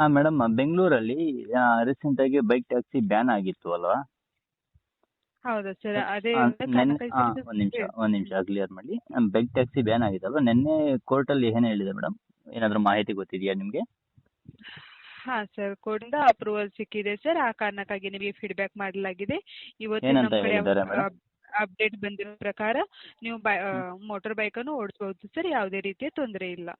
ಹಾಂ ಮೇಡಮ್ ಬೆಂಗಳೂರಲ್ಲಿ ರೀಸೆಂಟ್ ಆಗಿ ಬೈಕ್ ಟ್ಯಾಕ್ಸಿ ಬ್ಯಾನ್ ಆಗಿತ್ತು ಅಲ್ವಾ? ಹೌದಾ ಸರ್ ಅದೇ ಆ, ನೆನ್ನೆ ಒಂದು ನಿಮಿಷ ಒಂದು ನಿಮಿಷ ಕ್ಲಿಯರ್ ಮಾಡಿ. ಬೈಕ್ ಟ್ಯಾಕ್ಸಿ ಬ್ಯಾನ್ ಆಗಿತ್ತಲ್ವ ನಿನ್ನೆ ಕೋರ್ಟಲ್ಲಿ ಏನು ಹೇಳಿದೆ ಮೇಡಮ್ ಏನಾದರೂ ಮಾಹಿತಿ ಗೊತ್ತಿದೆಯಾ ನಿಮಗೆ? ಹಾ ಸರ್ ಕೋರ್ಟಿಂದ ಅಪ್ರೂವಲ್ ಸಿಕ್ಕಿದೆ ಸರ್ ಆ ಕಾರಣಕ್ಕಾಗಿ ನಿಮಗೆ ಫೀಡ್ಬ್ಯಾಕ್ ಮಾಡಲಾಗಿದೆ. ಇವತ್ತು ಏನಂತ ನಮ್ಮ ಕಡೆ ಹೇಳಿದ್ದಾರೆ ಮೇಡಮ್ ಅಪ್ಡೇಟ್ ಬಂದಿರೋ ಪ್ರಕಾರ ನೀವು ಮೋಟಾರ್ ಬೈಕ್ ಬೈಕನ್ನು ಓಡಿಸಬಹುದು ಸರ್ ಯಾವುದೇ ರೀತಿಯ ತೊಂದರೆ ಇಲ್ಲ.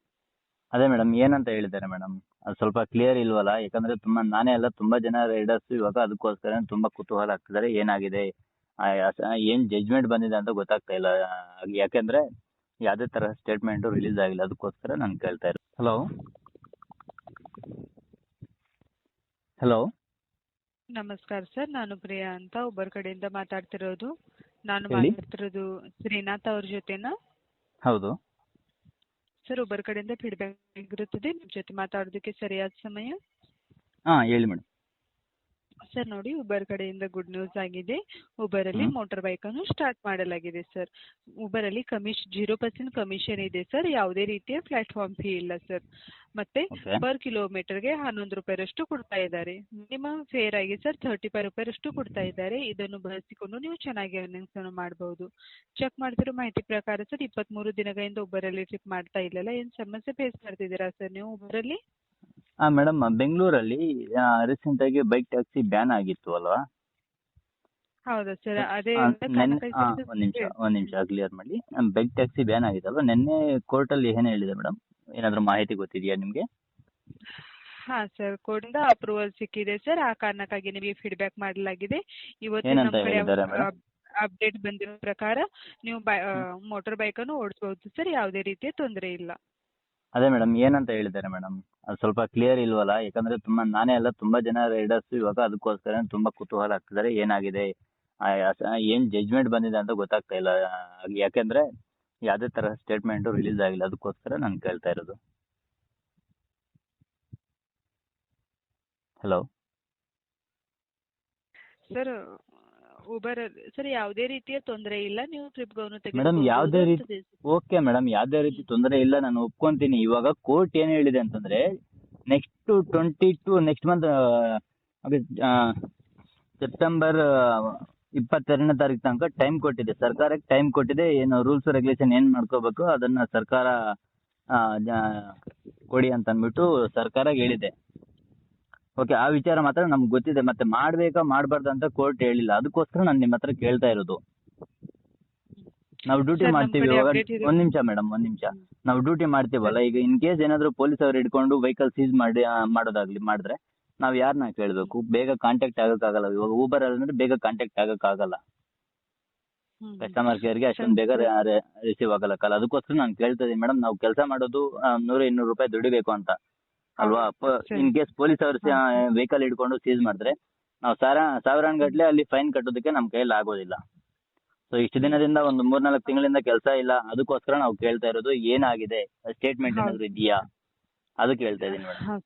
ಅದೇ ಮೇಡಮ್ ಏನಂತ ಹೇಳಿದ್ದಾರೆ ಮೇಡಮ್ ಅದು ಸ್ವಲ್ಪ ಕ್ಲಿಯರ್ ಇಲ್ವಲ್ಲ? ಯಾಕಂದ್ರೆ ತುಂಬಾ ನಾನೇ ಅಲ್ಲ ತುಂಬಾ ಜನ ರೈಡರ್ಸ್ ಇವಾಗ ಅದಕ್ಕೋಸ್ಕರ ತುಂಬಾ ಕುತೂಹಲ ಆಗ್ತಿದ್ದಾರೆ. ಏನಾಗಿದೆ? ಏನ್ ಜಜ್ಮೆಂಟ್ ಬಂದಿದೆ ಅಂತ ಗೊತ್ತಾಗ್ತಾ ಇಲ್ಲ. ಯಾಕಂದ್ರೆ ಯಾವ್ದೇ ತರ ಸ್ಟೇಟ್ಮೆಂಟ್ ರಿಲೀಸ್ ಆಗಿಲ್ಲ. ಅದಕ್ಕೋಸ್ಕರ ನಾನು ಕೇಳ್ತಾ ಇರೋದು. ಹಲೋ ಹಲೋ ನಮಸ್ಕಾರ ಸರ್. ನಾನು ಪ್ರಿಯಾ ಅಂತ ಒಬ್ಬರ ಕಡೆಯಿಂದ ಮಾತಾಡ್ತಿರೋದು. ನಾನು ಹೇಳಿ. ಮಾತಾಡ್ತಿರೋದು ಶ್ರೀನಾಥ್ ಅವ್ರ ಜೊತೆನಾ? ಹೌದು. ಸರ್ ಒಬ್ಬರ ಕಡೆಯಿಂದ ಫೀಡ್ಬ್ಯಾಕ್ ಇರುತ್ತದೆ. ನಿಮ್ಮ ಜೊತೆ ಮಾತಾಡೋದಕ್ಕೆ ಸರಿಯಾದ ಸಮಯ? ಹಾಂ ಹೇಳಿ ಮೇಡಮ್ ಸರ್ ನೋಡಿ ಉಬರ್ ಕಡೆಯಿಂದ ಗುಡ್ ನ್ಯೂಸ್ ಆಗಿದೆ. ಉಬರಲ್ಲಿ ಮೋಟರ್ ಬೈಕ್ ಬೈಕನ್ನು ಸ್ಟಾರ್ಟ್ ಮಾಡಲಾಗಿದೆ ಸರ್. ಉಬರಲ್ಲಿ ಕಮಿಷ್ ಜೀರೋ ಪರ್ಸೆಂಟ್ ಕಮಿಷನ್ ಇದೆ ಸರ್. ಯಾವುದೇ ರೀತಿಯ ಪ್ಲಾಟ್ಫಾರ್ಮ್ ಫೀ ಇಲ್ಲ ಸರ್. ಮತ್ತೆ ಪರ್ ಕಿಲೋಮೀಟರ್ಗೆ ಹನ್ನೊಂದು ರೂಪಾಯಿರಷ್ಟು ಕೊಡ್ತಾ ಇದ್ದಾರೆ. ಮಿನಿಮಮ್ ಫೇರ್ ಆಗಿ ಸರ್ ತರ್ಟಿ ಫೈವ್ ರೂಪಾಯಿರಷ್ಟು ಕೊಡ್ತಾ ಇದ್ದಾರೆ. ಇದನ್ನು ಬಳಸಿಕೊಂಡು ನೀವು ಚೆನ್ನಾಗಿ ಅರ್ನಿಂಗ್ಸ್ ಅನ್ನು ಮಾಡಬಹುದು ಚೆಕ್ ಮಾಡ್ತಿರೋ ಮಾಹಿತಿ ಪ್ರಕಾರ ಸರ್ ಇಪ್ಪತ್ತ್ಮೂರು ದಿನಗಳಿಂದ ಉಬರಲ್ಲಿ ಟ್ರಿಪ್ ಮಾಡ್ತಾ ಇಲ್ಲಲ್ಲ? ಏನು ಸಮಸ್ಯೆ ಫೇಸ್ ಮಾಡ್ತಿದ್ದೀರಾ ಸರ್ ನೀವು ಉಬರಲ್ಲಿ ಮೇಡಮ್ ಬೆಂಗಳೂರಲ್ಲಿ ರೀಸೆಂಟ್ ಆಗಿ ಬೈಕ್ ಟ್ಯಾಕ್ಸಿ ಬ್ಯಾನ್ ಆಗಿತ್ತು ಅಲ್ವಾ? ಹೌದು ಸರ್ ಅದೇ ಆ, ನೆನ್ನೆ ಒಂದು ನಿಮಿಷ ಒಂದು ನಿಮಿಷ ಕ್ಲಿಯರ್ ಮಾಡಿ. ಬೈಕ್ ಟ್ಯಾಕ್ಸಿ ಬ್ಯಾನ್ ಆಗಿತ್ತಲ್ವ? ನಿನ್ನೆ ಕೋರ್ಟಲ್ಲಿ ಏನ್ ಹೇಳಿದೆ ಮೇಡಮ್ ಏನಾದರೂ ಮಾಹಿತಿ ಗೊತ್ತಿದೆಯಾ ನಿಮಗೆ? ಹಾ ಸರ್ ಕೋರ್ಟಿಂದ ಅಪ್ರೂವಲ್ ಸಿಕ್ಕಿದೆ ಸರ್ ಆ ಕಾರಣಕ್ಕಾಗಿ ನಿಮಗೆ ಫೀಡ್ಬ್ಯಾಕ್ ಮಾಡಲಾಗಿದೆ. ಇವತ್ತು ಏನಂತ ನಮ್ಮ ಕಡೆ ಹೇಳಿದ್ದಾರೆ ಮೇಡಮ್ ಅಪ್ಡೇಟ್ ಬಂದಿರೋ ಪ್ರಕಾರ ನೀವು ಮೋಟಾರ್ ಮೋಟರ್ ಬೈಕನ್ನು ಓಡಿಸ್ಬೋದು ಸರ್ ಯಾವುದೇ ರೀತಿಯ ತೊಂದರೆ ಇಲ್ಲ. ಅದೇ ಮೇಡಮ್ ಏನಂತ ಹೇಳಿದ್ದಾರೆ ಮೇಡಮ್ ಅದು ಸ್ವಲ್ಪ ಕ್ಲಿಯರ್ ಇಲ್ವಲ್ಲ? ಯಾಕಂದ್ರೆ ತುಂಬಾ, ನಾನೇ ಅಲ್ಲ, ತುಂಬಾ ಜನ ರೈಡರ್ಸ್ ಇವಾಗ ಅದಕ್ಕೋಸ್ಕರ ತುಂಬಾ ಕುತೂಹಲ ಆಗ್ತಿದ್ದಾರೆ. ಏನಾಗಿದೆ? ಏನು ಜಜ್ಮೆಂಟ್ ಬಂದಿದೆ ಅಂತ ಗೊತ್ತಾಗ್ತಾ ಇಲ್ಲ. ಯಾಕೆಂದರೆ ಯಾಕೆಂದ್ರೆ ಯಾವುದೇ ತರ ಸ್ಟೇಟ್ಮೆಂಟ್ ರಿಲೀಸ್ ಆಗಿಲ್ಲ. ಅದಕ್ಕೋಸ್ಕರ ನಾನು ಕೇಳ್ತಾ ಇರೋದು. ಹಲೋ ಸರ್ ಉಬರ್ ಸರ್ ಯಾವುದೇ ರೀತಿಯ ತೊಂದರೆ ಇಲ್ಲ. ನೀವು ಟ್ರಿಪ್ಗಳನ್ನು ಮೇಡಮ್ ಯಾವುದೇ ರೀತಿ- ಓಕೆ ಮೇಡಮ್ ಯಾವುದೇ ರೀತಿ ತೊಂದರೆ ಇಲ್ಲ. ನಾನು ಒಪ್ಕೊಂತೀನಿ. ಇವಾಗ ಕೋರ್ಟ್ ಏನು ಹೇಳಿದೆ ಅಂತಂದ್ರೆ next twenty two next month September ಇಪ್ಪತ್ತೆರಡನೇ ತಾರೀಕು ತನಕ ಟೈಮ್ ಕೊಟ್ಟಿದೆ. ಸರ್ಕಾರಕ್ಕೆ ಟೈಮ್ ಕೊಟ್ಟಿದೆ. ಏನು ರೂಲ್ಸ್ ರೆಗ್ಯುಲೇಷನ್ ಏನು ಮಾಡ್ಕೋಬೇಕು ಅದನ್ನ ಸರ್ಕಾರ ಆ, ಜ- ಕೊಡಿ ಅಂತ ಅಂದ್ಬಿಟ್ಟು ಸರ್ಕಾರ ಹೇಳಿದೆ. ಓಕೆ ಆ ವಿಚಾರ ಮಾತ್ರ ನಮ್ಗೆ ಗೊತ್ತಿದೆ. ಮತ್ತೆ ಮಾಡ್ಬೇಕಾ ಮಾಡಬಾರ್ದು ಅಂತ ಕೋರ್ಟ್ ಹೇಳಿಲ್ಲ. ಅದಕ್ಕೋಸ್ಕರ ನಾನು ನಿಮ್ಮ ಹತ್ರ ಕೇಳ್ತಾ ಇರೋದು. ನಾವು ಡ್ಯೂಟಿ ಮಾಡ್ತೀವಿ. ಇವಾಗ ಒಂದ್ ನಿಮಿಷ ಮೇಡಮ್ ಒಂದ್ ನಿಮಿಷ. ನಾವು ಡ್ಯೂಟಿ ಮಾಡ್ತೀವಲ್ಲ ಈಗ ಇನ್ ಕೇಸ್ ಏನಾದ್ರು ಪೊಲೀಸ್ ಅವ್ರು ಹಿಡ್ಕೊಂಡು ವೆಹಿಕಲ್ ಸೀಸ್ ಮಾಡಿ ಆ, ಮಾಡೋದಾಗ್ಲಿ ಮಾಡಿದ್ರೆ ನಾವು ಯಾರನ್ನ ಕೇಳಬೇಕು? ಬೇಗ ಕಾಂಟ್ಯಾಕ್ಟ್ ಆಗೋಕ್ಕಾಗಲ್ಲ. ಇವಾಗ ಊಬರ್ ಅಂದ್ರೆ ಬೇಗ ಕಾಂಟ್ಯಾಕ್ಟ್ ಆಗೋಕ್ಕಾಗಲ್ಲ. ಕಸ್ಟಮರ್ ಕೇರ್ಗೆ ಅಷ್ಟೊಂದು ಬೇಗ ರಿಸೀವ್ ಆಗಲ್ಲಕ್ಕಲ್ಲ ಅದಕ್ಕೋಸ್ಕರ ನಾನು ಕೇಳ್ತಾ ಇದ್ದೀನಿ. ಮೇಡಮ್ ನಾವು ಕೆಲಸ ಮಾಡೋದು ಆ, ನೂರು ಇನ್ನೂರು ರೂಪಾಯಿ ದುಡಿಬೇಕು ಅಂತ. ಅಲ್ವಾ. ಇನ್ ಕೇಸ್ ಪೊಲೀಸ್ ಅವರು ವೆಹಿಕಲ್ ಹಿಡ್ಕೊಂಡು ಸೀಸ್ ಮಾಡಿದ್ರೆ ನಾವು ಸಾವಿರ ಸಾವಿರಾರು ಗಟ್ಲೆ ಅಲ್ಲಿ ಫೈನ್ ಕಟ್ಟೋದಕ್ಕೆ ನಮ್ಮ ಕೈಯಲ್ಲಿ ಆಗೋದಿಲ್ಲ. ಸೊ ಇಷ್ಟು ದಿನದಿಂದ ಒಂದು ಮೂರ್ನಾಲ್ಕು ತಿಂಗಳಿಂದ ಕೆಲಸ ಇಲ್ಲ. ಅದಕ್ಕೋಸ್ಕರ ನಾವು ಕೇಳ್ತಾ ಇರೋದು ಏನಾಗಿದೆ? ಸ್ಟೇಟ್ಮೆಂಟ್. ಏನಾದ್ರು ಇದೆಯಾ? ಅದು ಕೇಳ್ತಾ ಇದೀನಿ ಮೇಡಮ್.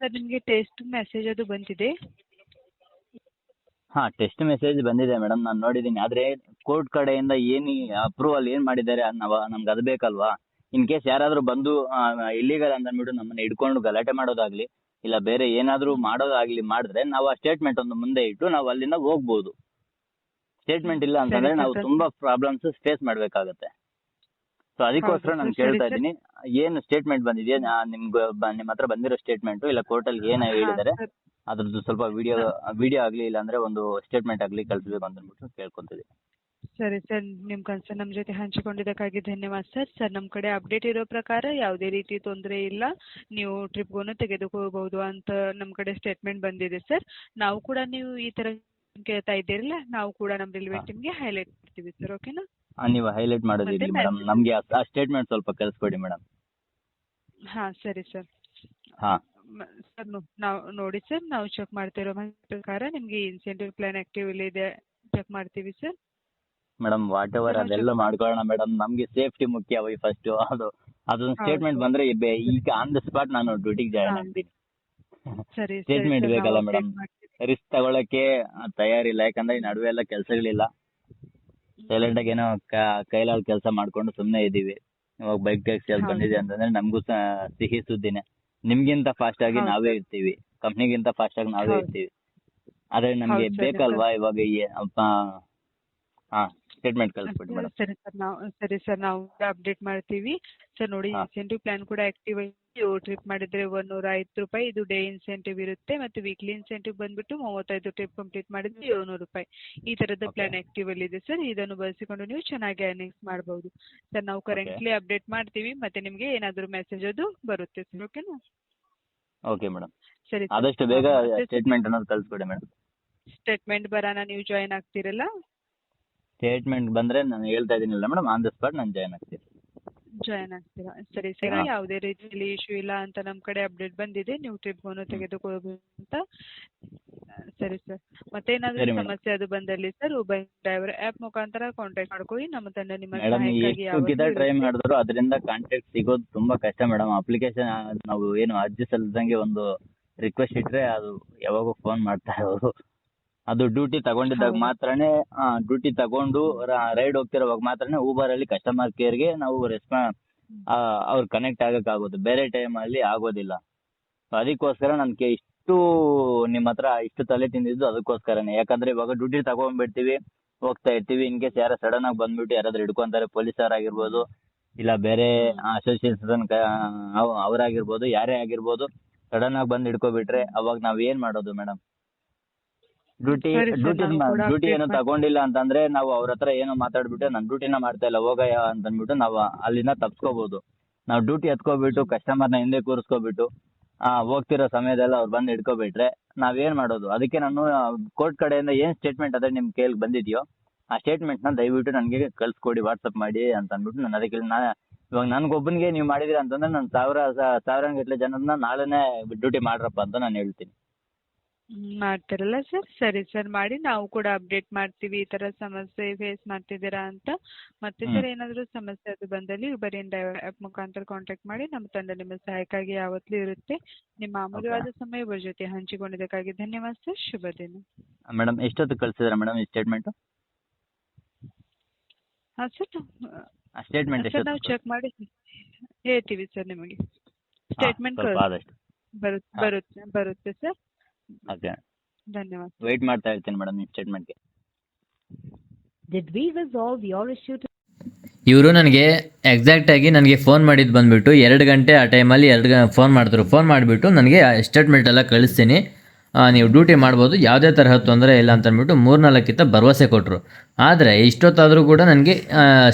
ಸರ್ ನಿಮಗೆ ಟೆಸ್ಟ್ ಮೆಸೇಜ್ ಅದು ಬಂದಿದೆ? ಹಾ ಟೆಸ್ಟ್ ಮೆಸೇಜ್ ಬಂದಿದೆ ಮೇಡಮ್. ನಾನು ನೋಡಿದ್ದೀನಿ. ಆದ್ರೆ ಕೋರ್ಟ್ ಕಡೆಯಿಂದ ಏನು ಅಪ್ರೂವಲ್ ಏನ್ ಮಾಡಿದ್ದಾರೆ ನಮ್ಗೆ ಅದು ಬೇಕಲ್ವಾ? ಇನ್ ಕೇಸ್ ಯಾರಾದ್ರೂ ಬಂದು ಇಲ್ಲಿಗಲ್ ಅಂತ ಅಂದ್ಬಿಟ್ಟು ನಮ್ಮನ್ನ ಹಿಡ್ಕೊಂಡು ಗಲಾಟೆ ಮಾಡೋದಾಗ್ಲಿ ಇಲ್ಲ ಬೇರೆ ಏನಾದ್ರೂ ಮಾಡೋದಾಗ್ಲಿ ಮಾಡಿದ್ರೆ ನಾವು ಆ ಸ್ಟೇಟ್ಮೆಂಟ್ ಒಂದು ಮುಂದೆ ಇಟ್ಟು ನಾವು ಅಲ್ಲಿಂದ ಹೋಗ್ಬೋದು. ಸ್ಟೇಟ್ಮೆಂಟ್ ಇಲ್ಲ ಅಂತಂದ್ರೆ ನಾವು ತುಂಬಾ ಪ್ರಾಬ್ಲಮ್ಸ್ ಫೇಸ್ ಮಾಡ್ಬೇಕಾಗತ್ತೆ. ಸೊ ಅದಕ್ಕೋಸ್ಕರ ನಾನು ಕೇಳ್ತಾ. ಇದ್ದೀನಿ ಏನು ಸ್ಟೇಟ್ಮೆಂಟ್ ಬಂದಿದೆಯಾ? ನಿಮ್ಗೆ ನಿಮ್ಮ ಹತ್ರ ಬಂದಿರೋ ಸ್ಟೇಟ್ಮೆಂಟ್ ಇಲ್ಲ ಕೋರ್ಟ್ ಅಲ್ಲಿ ಏನ ಹೇಳಿದ್ದಾರೆ ಅದ್ರದ್ದು ಸ್ವಲ್ಪ ವಿಡಿಯೋ ವಿಡಿಯೋ ಆಗಲಿ ಇಲ್ಲಾಂದ್ರೆ ಒಂದು ಸ್ಟೇಟ್ಮೆಂಟ್ ಆಗ್ಲಿ ಕಳಿಸ್ಬೇಕು ಅಂತ ಅಂದ್ಬಿಟ್ಟು ಕೇಳ್ಕೊಂತಿದ್ದೀನಿ. ಸರಿ ಸರ್. ನಿಮ್ಮ ಕನ್ಸರ್ನ್ ನಮ್ಮ ಜೊತೆ ಹಂಚಿಕೊಂಡಿದ್ದಕ್ಕಾಗಿ ಧನ್ಯವಾದ ಸರ್. ಸರ್ ನಮ್ಮ ಕಡೆ ಅಪ್ಡೇಟ್ ಇರೋ ಪ್ರಕಾರ ಯಾವುದೇ ರೀತಿ ತೊಂದರೆ ಇಲ್ಲ. ನೀವು ಟ್ರಿಪ್ಗೂ ತೆಗೆದುಕೋಬಹುದು ಅಂತ ನಮ್ಮ ಕಡೆ ಸ್ಟೇಟ್ಮೆಂಟ್ ಬಂದಿದೆ ಸರ್. ನಾವು ಕೂಡ ನೀವು ಈ ಥರ ಕೇಳ್ತಾ ಇದ್ದೀರಲ್ಲ ನಾವು ಕೂಡ ನಮ್ಮ ರೈಲ್ವೆ. ಟೀಮ್ಗೆ ಹೈಲೈಟ್ ಮಾಡ್ತೀವಿ ಸರ್. ಓಕೆನಾ? ನೀವು ಹೈಲೈಟ್ ಮಾಡೋದಿಲ್ಲ ಮೇಡಮ್. ನಮಗೆ ಆ ಸ್ಟೇಟ್ಮೆಂಟ್ ಸ್ವಲ್ಪ ಕಳಿಸ್ಕೊಡಿ ಮೇಡಮ್. ಹಾಂ ಸರಿ ಸರ್. ಹಾ. ಸರ್ ನಾವು ನೋಡಿ ಸರ್. ನಾವು ಚೆಕ್ ಮಾಡ್ತಿರೋ ಪ್ರಕಾರ ನಿಮಗೆ ಇನ್ಸೆಂಟಿವ್ ಪ್ಲಾನ್ ಆಕ್ಟಿವ್ ಇದೆ. ಚೆಕ್ ಮಾಡ್ತೀವಿ ಸರ್. ಮೇಡಮ್ ವಾಟ್ ಎವರ್ ಅದೆಲ್ಲ ಮಾಡ್ಕೊಳ್ಳೋಣ ಮೇಡಮ್ ನಮಗೆ ಸೇಫ್ಟಿ ಮುಖ್ಯ ವೈ ಫಸ್ಟ್ ಅದು ಅದೊಂದು ಸ್ಟೇಟ್ಮೆಂಟ್ ಬಂದ್ರೆ ಬೆ- ಈಗ ಆನ್ ದ ಸ್ಪಾಟ್ ನಾನು ಡ್ಯೂಟಿಗೆ ಜಾಯಿನ್. ಆಗ್ತೀನಿ. ಸರಿ Statement ಸರಿ ಬೇಕಲ್ಲ ಮೇಡಂ ರಿಸ್ಕ್ ತಗೊಳಕ್ಕೆ ತಯಾರಿಲ್ಲ. ಯಾಕಂದ್ರೆ ಈ ನಡುವೆ ಎಲ್ಲ ಕೆಲಸಗಳಿಲ್ಲ. ಸೈಲೆಂಟ್ ಆಗಿ ಏನೋ ಕೈಲಾಲ್ ಕೆಲಸ ಮಾಡ್ಕೊಂಡು ಸುಮ್ಮನೆ ಇದೀವಿ ಇವಾಗ ಬೈಕ್ ಟ್ಯಾಕ್ಸಿ ಅಲ್ಲಿ ಹೌದು. ಬಂದಿದೆ ಅಂತಂದ್ರೆ ನಮಗೂ ಸಿಹಿ ಸುದ್ದಿನೇ. ನಿಮ್ಗಿಂತ ಫಾಸ್ಟ್ ಆಗಿ ಹೌದು. ನಾವೇ ಇರ್ತೀವಿ. ಕಂಪ್ನಿಗಿಂತ ಫಾಸ್ಟ್ ಆಗಿ ನಾವೇ ಹೌದು. ಇರ್ತೀವಿ. ಆದ್ರೆ ನಮ್ಗೆ ಹೌದು ಸರ್, ಬೇಕಲ್ವಾ ಇವಾಗ ಈ ಅಪ್ಪ ಹಾ. ಸ್ಟೇಟ್ಮೆಂಟ್ ಕಳಿಸ್ಬಿಡಿ ಮೇಡಮ್ ಸರಿ ಸರ್ ನಾವು ಸರಿ ಸರ್ ನಾವು ಅಪ್ಡೇಟ್ ಮಾಡ್ತೀವಿ. ಸರ್ ನೋಡಿ ಹಾ. ಇನ್ಸೆಂಟಿವ್ ಪ್ಲಾನ್ ಕೂಡ ಆಕ್ಟಿವ್ ಆಗಿ ಟ್ರಿಪ್ ಮಾಡಿದ್ರೆ ಒಂದೂರ ಐವತ್ತು ರೂಪಾಯಿ ಇದು ಡೇ ಇನ್ಸೆಂಟಿವ್ ಇರುತ್ತೆ. ಮತ್ತು ವೀಕ್ಲಿ ಇನ್ಸೆಂಟಿವ್ ಬಂದ್ಬಿಟ್ಟು ಮೂವತ್ತೈದು ಟ್ರಿಪ್ ಕಂಪ್ಲೀಟ್ ಮಾಡಿದ್ರೆ ಏಳ್ನೂರು ರೂಪಾಯಿ. ಈ ಥರದ Okay. ಪ್ಲಾನ್ ಆಕ್ಟಿವ್ ಅಲ್ಲಿ ಇದೆ ಸರ್. ಇದನ್ನು ಬಳಸಿಕೊಂಡು ನೀವು ಚೆನ್ನಾಗಿ ಅರ್ನಿಂಗ್ಸ್ ಮಾಡಬಹುದು ಸರ್ ನಾವು ಕರೆಂಟ್ಲಿ ಅಪ್ಡೇಟ್ ಮಾಡ್ತೀವಿ. ಮತ್ತೆ ನಿಮಗೆ ಏನಾದರೂ ಮೆಸೇಜ್ ಅದು ಬರುತ್ತೆ ಸರ್ ಓಕೆನಾ ಓಕೆ ಮೇಡಮ್ ಸರಿ ಆದಷ್ಟು ಬೇಗ ಸ್ಟೇಟ್ಮೆಂಟ್ ಅನ್ನೋದು ಕಳಿಸ್ಬಿಡಿ ಮೇಡಮ್ ಸ್ಟೇಟ್ಮೆಂಟ್ ಬರೋಣ ನೀವು ಜಾಯಿನ್ ಆಗ್ತೀರಲ್ಲ? ಸ್ಟೇಟ್ಮೆಂಟ್ ಬಂದ್ರೆ ನಾನು ಹೇಳ್ತಾ ಇದೀನಲ್ಲ ಮೇಡಮ್ ಆನ್ ದ ಸ್ಪಾಟ್ ನಾನು ಜಾಯ್ನ್ ಆಗ್ತೀನಿ. ಜಾಯ್ನ್ ಆಗ್ತೀರಾ? ಸರಿ ಸರಿ. ಹಾ. ಯಾವುದೇ ರೀತಿಯಲ್ಲಿ ಇಶ್ಯೂ ಇಲ್ಲ ಅಂತ ನಮ್ಮ ಕಡೆ ಅಪ್ಡೇಟ್ ಬಂದಿದೆ. ನೀವು ಟ್ರಿಪ್ವನ್ನು ತೆಗೆದುಕೊಳ್ಬೋದು ಅಂತ. ಸರಿ ಸರ್ ಮತ್ತೇನಾದರೂ madam. ಸಮಸ್ಯೆ ಅದು ಬಂದಲ್ಲಿ ಸರ್ ಉಬರ್ ಡ್ರೈವರ್ ಆ್ಯಪ್ ಮುಖಾಂತರ ಕಾಂಟ್ಯಾಕ್ಟ್ ಮಾಡ್ಕೊಳ್ಳಿ. ನಮ್ಮ ತಂಡ ನಿಮ್ಮ ಮೇಡಮ್ ಸಹಾಯಕ್ಕಾಗಿ ಎಷ್ಟು ಟ್ರೈ ಇರುತ್ತೆ. ಮಾಡಿದ್ರು ಅದರಿಂದ ಕಾಂಟ್ಯಾಕ್ಟ್ ಸಿಗೋದು ತುಂಬಾ ಕಷ್ಟ ಮೇಡಮ್ ಅಪ್ಲಿಕೇಶನ್ ನಾವು ಏನು ಅರ್ಜಿ ಸಲ್ಲಿಸಂಗೆ ಒಂದು ರಿಕ್ವೆಸ್ಟ್ ಇಟ್ರೆ ಅದು ಯಾವಾಗೋ ಫೋನ್ ಮಾಡ್ತಾರೆ ಇರೋರು ಅದು ಡ್ಯೂಟಿ ತಗೊಂಡಿದ್ದಾಗ. ಮಾತ್ರನೇ ಡ್ಯೂಟಿ ತಗೊಂಡು ರೈಡ್ ಹೋಗ್ತಿರೋವಾಗ ಮಾತ್ರನೇ ಊಬರ್ ಅಲ್ಲಿ ಕಸ್ಟಮರ್ ಕೇರ್ಗೆ ನಾವು ರೆಸ್ಪಾನ್ಸ್ ಅವ್ರು ಕನೆಕ್ಟ್ ಆಗಕ್ಕಾಗೋದು ಬೇರೆ ಟೈಮ್ ಅಲ್ಲಿ ಆಗೋದಿಲ್ಲ. ಅದಕ್ಕೋಸ್ಕರ ನನಗೆ ಇಷ್ಟು ನಿಮ್ಮ ಹತ್ರ ಇಷ್ಟು ತಲೆ ತಿಂದಿದ್ದು ಅದಕ್ಕೋಸ್ಕರನೇ. ಯಾಕಂದ್ರೆ ಇವಾಗ ಡ್ಯೂಟಿ ತಗೊಂಡ್ಬಿಡ್ತೀವಿ ಹೋಗ್ತಾ ಇರ್ತೀವಿ. ಇನ್ ಕೇಸ್ ಯಾರೋ ಸಡನ್ ಆಗಿ ಬಂದ್ಬಿಟ್ಟು ಯಾರಾದ್ರೂ ಹಿಡ್ಕೊಂತಾರೆ ಪೊಲೀಸರ್ ಆಗಿರ್ಬೋದು ಇಲ್ಲ ಬೇರೆ ಅಸೋಸಿಯೇಷನ್ ಅವರಾಗಿರ್ಬೋದು ಯಾರೇ ಆಗಿರ್ಬೋದು ಸಡನ್ ಆಗಿ ಬಂದು ಹಿಡ್ಕೊಬಿಟ್ರೆ ಅವಾಗ ನಾವ್ ಏನ್ ಮಾಡೋದು ಮೇಡಮ್ ಡ್ಯೂಟಿ ಡ್ಯೂಟಿ ಏನೋ. ತಗೊಂಡಿಲ್ಲ ಅಂತಂದ್ರೆ ನಾವು ಅವ್ರ ಹತ್ರ ಏನೋ ಮಾತಾಡ್ಬಿಟ್ಟು ನಾನು ಡ್ಯೂಟಿನ ಮಾಡ್ತಾ ಇಲ್ಲ ಹೋಗಯ್ಯ ಅಂತ ಅಂದ್ಬಿಟ್ಟು ನಾವು ಅಲ್ಲಿಂದ ತಪ್ಸ್ಕೋಬಹುದು ನಾವು ಡ್ಯೂಟಿ ಎತ್ಕೋಬಿಟ್ಟು ಕಸ್ಟಮರ್ನ ಹಿಂದೆ ಕೂರಿಸ್ಕೋಬಿಟ್ಟು ಆ ಹೋಗ್ತಿರೋ ಸಮಯದಲ್ಲಿ ಅವ್ರು ಬಂದು ಹಿಡ್ಕೊಬಿಟ್ರೆ ನಾವೇನ್ ಮಾಡೋದು ಅದಕ್ಕೆ ನಾನು ಕೋರ್ಟ್ ಕಡೆಯಿಂದ ಏನ್ ಸ್ಟೇಟ್ಮೆಂಟ್ ಅದೇ ನಿಮ್ ಕೈಯಲ್ಲಿ ಬಂದಿದೆಯೋ ಆ ಸ್ಟೇಟ್ಮೆಂಟ್ನ ದಯವಿಟ್ಟು ನನಗೆ ಕಳ್ಸ್ಕೊಡಿ ವಾಟ್ಸಪ್ ಮಾಡಿ ಅಂತ ಅಂದ್ಬಿಟ್ಟು ನಾನು ಅದಕ್ಕೆ ನಾ ಇವಾಗ ನನ್ಗೊಬ್ಬನಿಗೆ ನೀವು ಮಾಡಿದಿರ ಅಂತಂದ್ರೆ ನಾನು ಸಾವಿರ ಸಾವಿರ ಗಟ್ಟಲೆ ಜನರನ್ನ ನಾಳೆನೇ ಡ್ಯೂಟಿ ಮಾಡ್ರಪ್ಪ ಅಂತ ನಾನು ಹೇಳ್ತೀನಿ ಮಾಡ್ತಾರಲ್ಲ ಸರ್ ಸರಿ ಸರ್ ಮಾಡಿ ನಾವು ಕೂಡ ಅಪ್ಡೇಟ್ ಮಾಡ್ತೀವಿ ಈ ತರ ಸಮಸ್ಯೆ ಫೇಸ್ ಮಾಡ್ತಿದ್ದೀರಾ ಅಂತ. ಮತ್ತೆ ಸರ್ ಏನಾದರೂ ಸಮಸ್ಯೆ ಅದು ಬಂದಲ್ಲಿ ಬರೀ ಡ್ರೈವರ್ ಆ್ಯಪ್ ಮುಖಾಂತರ ಕಾಂಟ್ಯಾಕ್ಟ್ ಮಾಡಿ ನಮ್ಮ ತಂಡ ನಿಮ್ಮ ಸಹಾಯಕ್ಕಾಗಿ ಯಾವತ್ತೂ ಇರುತ್ತೆ. ನಿಮ್ಮ ಅಮೂಲ್ಯವಾದ ಸಮಯ ಇವ್ರ ಜೊತೆ ಹಂಚಿಕೊಂಡಿದ್ದಕ್ಕಾಗಿ ಧನ್ಯವಾದ ಸರ್ ಶುಭ ದಿನ. ಮೇಡಮ್ ಎಷ್ಟೊತ್ತು ಕಳ್ಸಿದ್ರ ಮೇಡಮ್ ಈ ಸ್ಟೇಟ್ಮೆಂಟ್ ಹಾಂ ಸರ್ ಸ್ಟೇಟ್ಮೆಂಟ್ ಸರ್ ನಾವು ಚೆಕ್ ಮಾಡಿ ಹೇಳ್ತೀವಿ ಸರ್ ನಿಮಗೆ. ಸ್ಟೇಟ್ಮೆಂಟ್ ಬರುತ್ತೆ ಬರುತ್ತೆ ಬರುತ್ತೆ ಸರ್ ಓಕೆ ಧನ್ಯವಾದ. ವೇಟ್ ಮಾಡ್ತಾ ಇರ್ತೀನಿ ಮೇಡಮ್ ನಿಮ್ಮ ಸ್ಟೇಟ್ಮೆಂಟ್ಗೆ Did we resolve your issue to ಇವರು ನನಗೆ ಎಕ್ಸಾಕ್ಟಾಗಿ ನನಗೆ ಫೋನ್ ಮಾಡಿದ್ದು ಬಂದುಬಿಟ್ಟು ಎರಡು ಗಂಟೆ ಆ ಟೈಮಲ್ಲಿ ಎರಡು ಫೋನ್ ಮಾಡಿದ್ರು ಫೋನ್ ಮಾಡಿಬಿಟ್ಟು ನನಗೆ ಸ್ಟೇಟ್ಮೆಂಟ್ ಎಲ್ಲ ಕಳಿಸ್ತೀನಿ. ಆ, ನೀವು ಡ್ಯೂಟಿ ಮಾಡ್ಬೋದು ಯಾವುದೇ ತರಹ ತೊಂದರೆ ಇಲ್ಲ ಅಂತ ಅಂದ್ಬಿಟ್ಟು ಮೂರ್ನಾಲ್ಕಿಂತ ಭರವಸೆ ಕೊಟ್ಟರು ಆದರೆ ಇಷ್ಟೊತ್ತಾದರೂ ಕೂಡ ನನಗೆ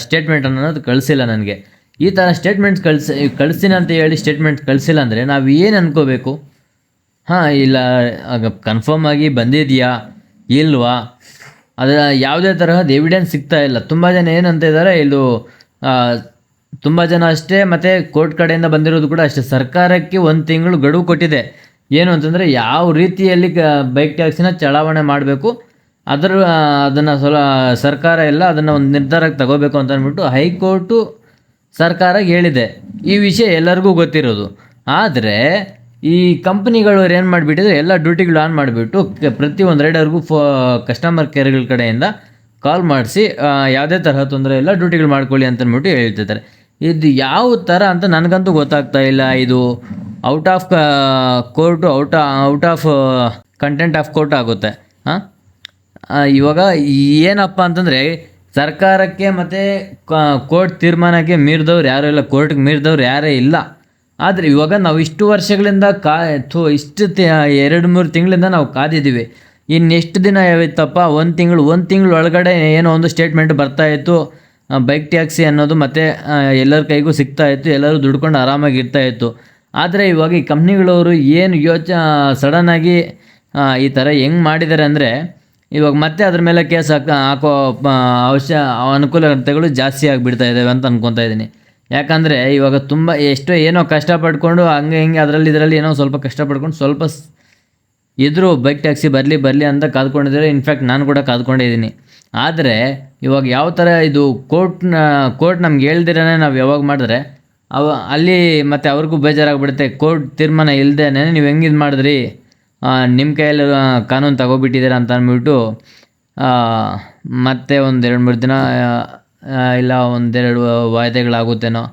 ಸ್ಟೇಟ್ಮೆಂಟ್ ಅನ್ನೋದು ಕಳಿಸಿಲ್ಲ ನನಗೆ. ಈ ಥರ ಸ್ಟೇಟ್ಮೆಂಟ್ ಕಳಿಸಿ ಕಳಿಸ್ತೀನಿ ಅಂತ ಹೇಳಿ ಸ್ಟೇಟ್ಮೆಂಟ್ ಕಳಿಸಿಲ್ಲ ಅಂದರೆ ನಾವು ಏನು ಅನ್ಕೋಬೇಕು? ಹಾಂ, ಇಲ್ಲ ಕನ್ಫರ್ಮ್ ಆಗಿ ಬಂದಿದೆಯಾ? ಇಲ್ವಾ? ಅದರ ಯಾವುದೇ ತರಹದ ಎವಿಡೆನ್ಸ್ ಸಿಗ್ತಾ ಇಲ್ಲ. ತುಂಬ ಜನ ಏನಂತ ಇದ್ದಾರೆ ಇದು ತುಂಬ ಜನ ಅಷ್ಟೇ, ಮತ್ತು ಕೋರ್ಟ್ ಕಡೆಯಿಂದ ಬಂದಿರೋದು ಕೂಡ ಅಷ್ಟೇ. ಸರ್ಕಾರಕ್ಕೆ ಒಂದು ತಿಂಗಳು ಗಡುವು ಕೊಟ್ಟಿದೆ. ಏನು ಅಂತಂದರೆ, ಯಾವ ರೀತಿಯಲ್ಲಿ ಬೈಕ್ ಟ್ಯಾಕ್ಸಿನ ಚಲಾವಣೆ ಮಾಡಬೇಕು, ಅದರ ಅದನ್ನು ಸ್ವಲ್ಪ, ಸರ್ಕಾರ ಎಲ್ಲ ಅದನ್ನು ಒಂದು ನಿರ್ಧಾರಕ್ಕೆ ತಗೋಬೇಕು ಅಂತ ಅಂದ್ಬಿಟ್ಟು ಹೈಕೋರ್ಟು ಸರ್ಕಾರ ಹೇಳಿದೆ. ಈ ವಿಷಯ ಎಲ್ಲರಿಗೂ ಗೊತ್ತಿರೋದು. ಆದರೆ ಈ ಕಂಪ್ನಿಗಳವ್ರು ಏನು ಮಾಡಿಬಿಟ್ಟಿದ್ರೆ, ಎಲ್ಲ ಡ್ಯೂಟಿಗಳು ಆನ್ ಮಾಡಿಬಿಟ್ಟು ಪ್ರತಿ ರೈಡರ್ಗೂ ಫೋ ಕಸ್ಟಮರ್ ಕೇರ್ಗಳ ಕಡೆಯಿಂದ ಕಾಲ್ ಮಾಡಿಸಿ ಯಾವುದೇ ತರಹ ತೊಂದರೆ ಇಲ್ಲ, ಡ್ಯೂಟಿಗಳು ಮಾಡ್ಕೊಳ್ಳಿ ಅಂತ ಅಂದ್ಬಿಟ್ಟು ಹೇಳ್ತಿದ್ದಾರೆ ಇದು ಯಾವ ಥರ ಅಂತ ನನಗಂತೂ ಗೊತ್ತಾಗ್ತಾ ಇಲ್ಲ. ಇದು out of court out out of content of court ಆಗುತ್ತೆ. ಹಾಂ ಇವಾಗ ಏನಪ್ಪ ಅಂತಂದರೆ, ಸರ್ಕಾರಕ್ಕೆ ಮತ್ತು ಕೋರ್ಟ್ ತೀರ್ಮಾನಕ್ಕೆ ಮೀರಿದವ್ರು ಯಾರೂ ಇಲ್ಲ ಕೋರ್ಟ್ಗೆ ಮೀರಿದವ್ರು ಯಾರೇ ಇಲ್ಲ. ಆದರೆ ಇವಾಗ ನಾವು ಇಷ್ಟು ವರ್ಷಗಳಿಂದ ಕಾ ಥು ಇಷ್ಟು ಎರಡು ಮೂರು ತಿಂಗಳಿಂದ ನಾವು ಕಾದಿದ್ದೀವಿ. ಇನ್ನೆಷ್ಟು ದಿನ ಯಾವಿತ್ತಪ್ಪ ಒಂದು ತಿಂಗಳು ಒಂದು ತಿಂಗಳು ಒಳಗಡೆ ಏನೋ ಒಂದು ಸ್ಟೇಟ್ಮೆಂಟ್ ಬರ್ತಾ ಇತ್ತು. ಬೈಕ್ ಟ್ಯಾಕ್ಸಿ ಅನ್ನೋದು ಮತ್ತು ಎಲ್ಲರ ಕೈಗೂ ಸಿಗ್ತಾ ಇತ್ತು, ಎಲ್ಲರೂ ದುಡ್ಕೊಂಡು ಆರಾಮಾಗಿ ಇರ್ತಾ ಇತ್ತು. ಆದರೆ ಇವಾಗ ಈ ಕಂಪ್ನಿಗಳವರು ಏನು ಯೋಚ ಸಡನ್ನಾಗಿ ಈ ಥರ ಹೆಂಗೆ ಮಾಡಿದ್ದಾರೆ ಅಂದರೆ, ಇವಾಗ ಮತ್ತೆ ಅದ್ರ ಮೇಲೆ ಕೇಸ್ ಹಾಕ ಹಾಕೋ ಅವಶ್ಯ ಅನುಕೂಲತೆಗಳು ಜಾಸ್ತಿ ಆಗಿಬಿಡ್ತಾ ಇದ್ದಾವೆ ಅಂತ ಅನ್ಕೊತಾ ಇದ್ದೀನಿ. ಯಾಕಂದರೆ ಇವಾಗ ತುಂಬ ಎಷ್ಟೋ ಏನೋ ಕಷ್ಟಪಡ್ಕೊಂಡು ಹಂಗೆ ಹಿಂಗೆ ಅದರಲ್ಲಿ ಇದರಲ್ಲಿ ಏನೋ ಸ್ವಲ್ಪ ಕಷ್ಟಪಡ್ಕೊಂಡು ಸ್ವಲ್ಪ ಇದ್ರೂ ಬೈಕ್ ಟ್ಯಾಕ್ಸಿ ಬರಲಿ ಬರಲಿ ಅಂತ ಕಾದ್ಕೊಂಡಿದ್ದಾರೆ. ಇನ್ಫ್ಯಾಕ್ಟ್ ನಾನು ಕೂಡ ಕಾದ್ಕೊಂಡಿದ್ದೀನಿ ಆದರೆ ಇವಾಗ ಯಾವ ಥರ ಇದು ಕೋರ್ಟ್ನ ಕೋರ್ಟ್ ನಮ್ಗೆ ಹೇಳ್ದಿರೇ ನಾವು ಯಾವಾಗ ಮಾಡಿದ್ರೆ, ಅವ, ಅಲ್ಲಿ ಮತ್ತು ಅವ್ರಿಗೂ ಬೇಜಾರಾಗ್ಬಿಡುತ್ತೆ. ಕೋರ್ಟ್ ತೀರ್ಮಾನ ಇಲ್ಲದೇನೆ ನೀವು ಹೆಂಗೆ ಇದು ಮಾಡಿದ್ರಿ? ನಿಮ್ಮ ಕೈಯಲ್ಲಿ ಕಾನೂನು ತಗೋಬಿಟ್ಟಿದ್ದೀರ ಅಂತ ಅಂದ್ಬಿಟ್ಟು ಮತ್ತೆ ಒಂದು ಎರಡು ಮೂರು ದಿನ ಇಲ್ಲ, ಒಂದೆರಡು ವಾಯ್ದೆಗಳಾಗುತ್ತೇನೋ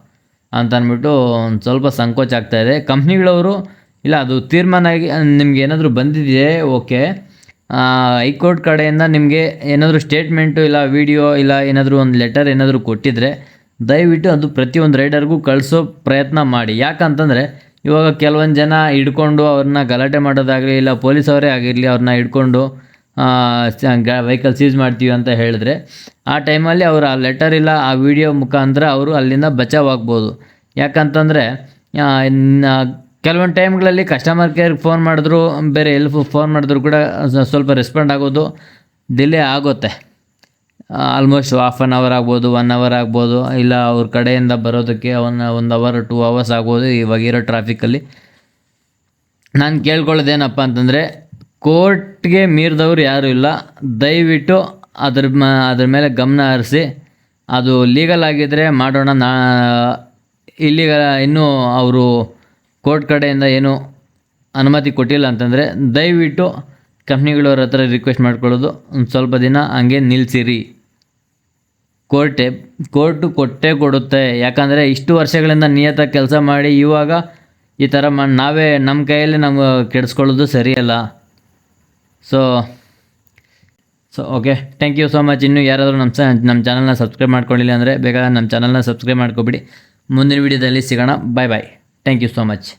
ಅಂತ ಅಂದ್ಬಿಟ್ಟು ಒಂದು ಸ್ವಲ್ಪ ಸಂಕೋಚ ಆಗ್ತಾ ಇದೆ. ಕಂಪ್ನಿಗಳವರು, ಇಲ್ಲ, ಅದು ತೀರ್ಮಾನ ಆಗಿ ನಿಮ್ಗೆ ಏನಾದರೂ ಬಂದಿದೆಯೇ? ಓಕೆ. ಹೈಕೋರ್ಟ್ ಕಡೆಯಿಂದ ನಿಮಗೆ ಏನಾದರೂ ಸ್ಟೇಟ್ಮೆಂಟು, ಇಲ್ಲ, ವಿಡಿಯೋ, ಇಲ್ಲ, ಏನಾದರೂ ಒಂದು ಲೆಟರ್ ಏನಾದರೂ ಕೊಟ್ಟಿದ್ದರೆ ದಯವಿಟ್ಟು ಅದು ಪ್ರತಿಯೊಂದು ರೈಡರ್ಗೂ ಕಳಿಸೋ ಪ್ರಯತ್ನ ಮಾಡಿ. ಯಾಕಂತಂದರೆ, ಇವಾಗ ಕೆಲವೊಂದು ಜನ ಹಿಡ್ಕೊಂಡು ಅವ್ರನ್ನ ಗಲಾಟೆ ಮಾಡೋದಾಗಲಿ, ಇಲ್ಲ, ಪೊಲೀಸವರೇ ಆಗಿರಲಿ, ಅವ್ರನ್ನ ಹಿಡ್ಕೊಂಡು ವೆಹಿಕಲ್ ಸೀಸ್ ಮಾಡ್ತೀವಿ ಅಂತ ಹೇಳಿದ್ರೆ, ಆ ಟೈಮಲ್ಲಿ ಅವರು ಆ ಲೆಟರ್ ಇಲ್ಲ, ಆ ವಿಡಿಯೋ ಮುಖಾಂತರ ಅವರು ಅಲ್ಲಿಂದ ಬಚಾವ್ ಆಗ್ಬೋದು ಯಾಕಂತಂದರೆ ಕೆಲವೊಂದು ಟೈಮ್ಗಳಲ್ಲಿ ಕಸ್ಟಮರ್ ಕೇರ್ಗೆ ಫೋನ್ ಮಾಡಿದ್ರು, ಬೇರೆ ಎಲ್ಲಿ ಫೋನ್ ಮಾಡಿದ್ರು ಕೂಡ ಸ್ವಲ್ಪ ರೆಸ್ಪಾಂಡ್ ಆಗೋದು ಡಿಲೇ ಆಗುತ್ತೆ. ಆಲ್ಮೋಸ್ಟ್ ಹಾಫ್ ಆನ್ ಅವರ್ ಆಗ್ಬೋದು ಒನ್ ಅವರ್ ಆಗ್ಬೋದು, ಇಲ್ಲ ಅವ್ರ ಕಡೆಯಿಂದ ಬರೋದಕ್ಕೆ ಒನ್ ಒಂದು ಅವರ್ ಟೂ ಅವರ್ಸ್ ಆಗ್ಬೋದು ಇವಾಗಿರೋ ಟ್ರಾಫಿಕಲ್ಲಿ ನಾನು ಕೇಳ್ಕೊಳ್ಳೋದೇನಪ್ಪ ಅಂತಂದರೆ ಕೋರ್ಟ್ಗೆ ಮೀರಿದವ್ರು ಯಾರೂ ಇಲ್ಲ. ದಯವಿಟ್ಟು ಅದ್ರ ಮ, ಅದ್ರ ಮೇಲೆ ಗಮನ ಹರಿಸಿ. ಅದು ಲೀಗಲ್ ಆಗಿದ್ದರೆ ಮಾಡೋಣ. ನಾ ಇಲ್ಲಿಗ ಇನ್ನೂ ಅವರು ಕೋರ್ಟ್ ಕಡೆಯಿಂದ ಏನು ಅನುಮತಿ ಕೊಟ್ಟಿಲ್ಲ ಅಂತಂದರೆ ದಯವಿಟ್ಟು ಕಂಪ್ನಿಗಳವ್ರ ಹತ್ರ ರಿಕ್ವೆಸ್ಟ್ ಮಾಡ್ಕೊಳ್ಳೋದು. ಒಂದು ಸ್ವಲ್ಪ ದಿನ ಹಂಗೆ ನಿಲ್ಲಿಸಿರಿ ಕೋರ್ಟೆ, ಕೋರ್ಟು ಕೊಟ್ಟೇ ಕೊಡುತ್ತೆ. ಯಾಕಂದರೆ ಇಷ್ಟು ವರ್ಷಗಳಿಂದ ನಿಯತ ಕೆಲಸ ಮಾಡಿ ಇವಾಗ ಈ ಥರ ಮಾಡಿ ನಾವೇ ನಮ್ಮ ಕೈಯಲ್ಲಿ ನಮ್ಗೆ ಕೆಡಿಸ್ಕೊಳ್ಳೋದು ಸರಿಯಲ್ಲ. So so okay thank you so much ಇನ್ನೂ ಯಾರಾದರೂ ನಮ್ಮ ಸ, ನಮ್ಮ ಚಾನಲ್ನ ಸಬ್ಸ್ಕ್ರೈಬ್ ಮಾಡ್ಕೊಂಡಿಲ್ಲ ಅಂದರೆ ಬೇಗ ನಮ್ಮ ಚಾನಲ್ನ ಸಬ್ಸ್ಕ್ರೈಬ್ ಮಾಡ್ಕೊಬಿಡಿ. ಮುಂದಿನ ವೀಡಿಯೋದಲ್ಲಿ ಸಿಗೋಣ. Bye bye thank you so much